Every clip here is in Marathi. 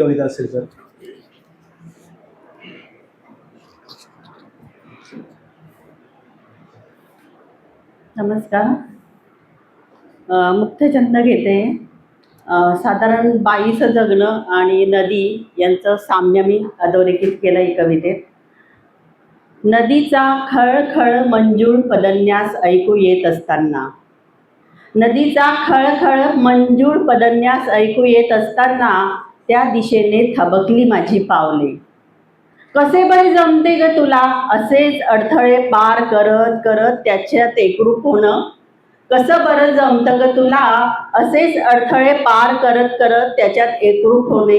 कविता असेल तर. नमस्कार. मुक्त छंद घेते. साधारण बाईचं जगणं आणि नदी यांचं साम्य मी अधोरेखित केलं आहे कवितेत. नदीचा खळखळ मंजूळ पदन्यास ऐकू येत असताना. नदीचा खळखळ मंजूळ पदन्यास ऐकू येत असताना त्या दिशेने थबकली माझी पावले. कसे बरे जमते ग तुला? असेच अडथळे पार करत करत त्याच्यात एकरूप होणं. कसं बरं जमतं ग तुला? असेच अडथळे पार करत करत त्याच्यात एकरूप होणे.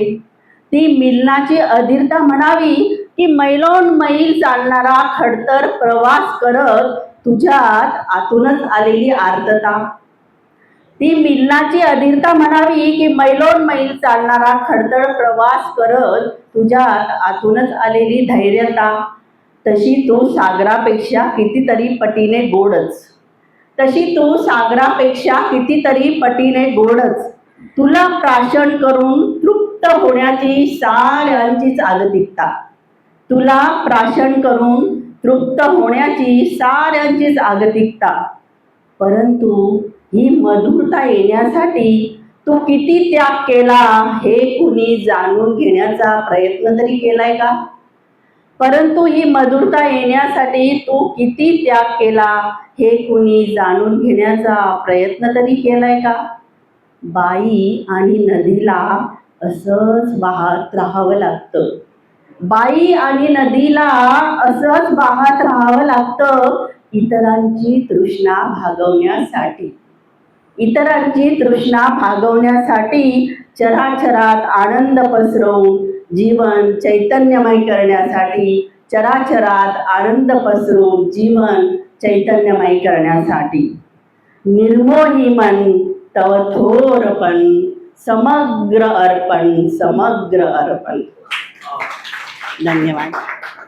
ती मिलनाची अधीरता म्हणावी की मैलोन मैल चालणारा खडतर प्रवास करत तुझ्यात आतूनच आलेली आर्तता. ती मिलनाची अधीरता म्हणावी की मैलोन मैल चालणारा खडतळ प्रवास करत तुझ्यात आतूनच आलेली धैर्यता. तशी तू सागरापेक्षा कितीतरी पटीने गोडच. तशी तू सागरापेक्षा कितीतरी पटीने गोडच. तुला प्राशन करून तृप्त होण्याची साऱ्यांचीच आगतिकता तुला प्राशन करून तृप्त होण्याची साऱ्यांचीच आगतिकता परंतु ही मधुरता येण्यासाठी तू किती त्याग केला हे कुणी जाणून घेण्याचा प्रयत्न तरी केलाय का? परंतु ही मधुरता येण्यासाठी तू किती त्याग केला हे कुणी जाणून घेण्याचा प्रयत्न तरी केलाय का? बाई आणि नदीला असंच वाहत राहावं लागतं. बाई आणि नदीला असंच वाहत राहावं लागतं. इतरांची तृष्णा भागवण्यासाठी. इतरांची तृष्णा भागवण्यासाठी चराचरात आनंद पसरवून जीवन चैतन्यमय करण्यासाठी चराचरात आनंद पसरून जीवन चैतन्यमय करण्यासाठी. निर्मोही मन तव थोरपण समग्र अर्पण समग्र अर्पण. धन्यवाद.